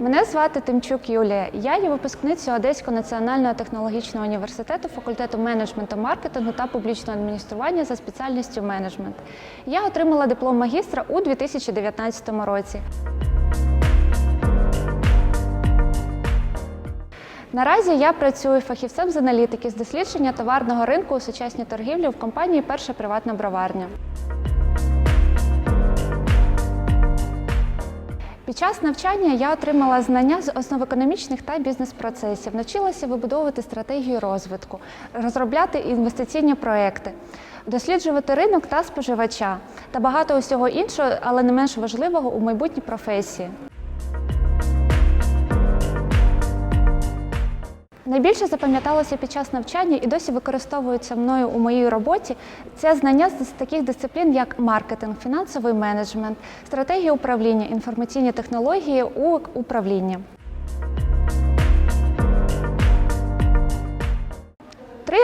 Мене звати Тимчук Юлія. Я є випускницею Одеського національного технологічного університету факультету менеджменту маркетингу та публічного адміністрування за спеціальністю менеджмент. Я отримала диплом магістра у 2019 році. Наразі я працюю фахівцем з аналітики з дослідження товарного ринку у сучасній торгівлі в компанії Перша приватна броварня. Під час навчання я отримала знання з основ економічних та бізнес-процесів, навчилася вибудовувати стратегію розвитку, розробляти інвестиційні проекти, досліджувати ринок та споживача та багато усього іншого, але не менш важливого у майбутній професії. Найбільше запам'яталося під час навчання і досі використовується мною у моїй роботі це знання з таких дисциплін, як маркетинг, фінансовий менеджмент, стратегія управління, інформаційні технології у управлінні.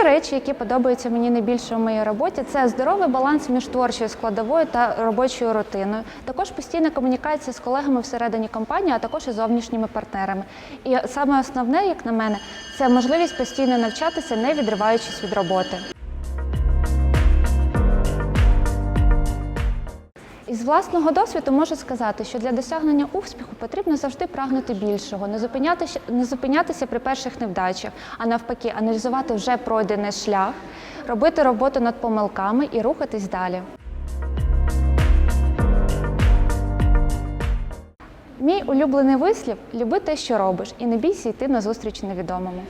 Речі, які подобаються мені найбільше у моїй роботі, це здоровий баланс між творчою складовою та робочою рутиною. Також постійна комунікація з колегами всередині компанії, а також і зовнішніми партнерами. І саме основне, як на мене, це можливість постійно навчатися, не відриваючись від роботи. Із власного досвіду можу сказати, що для досягнення успіху потрібно завжди прагнути більшого, не зупинятися, не зупинятися при перших невдачах, а навпаки, аналізувати вже пройдений шлях, робити роботу над помилками і рухатись далі. Мій улюблений вислів люби те, що робиш, і не бійся йти на зустріч невідомому.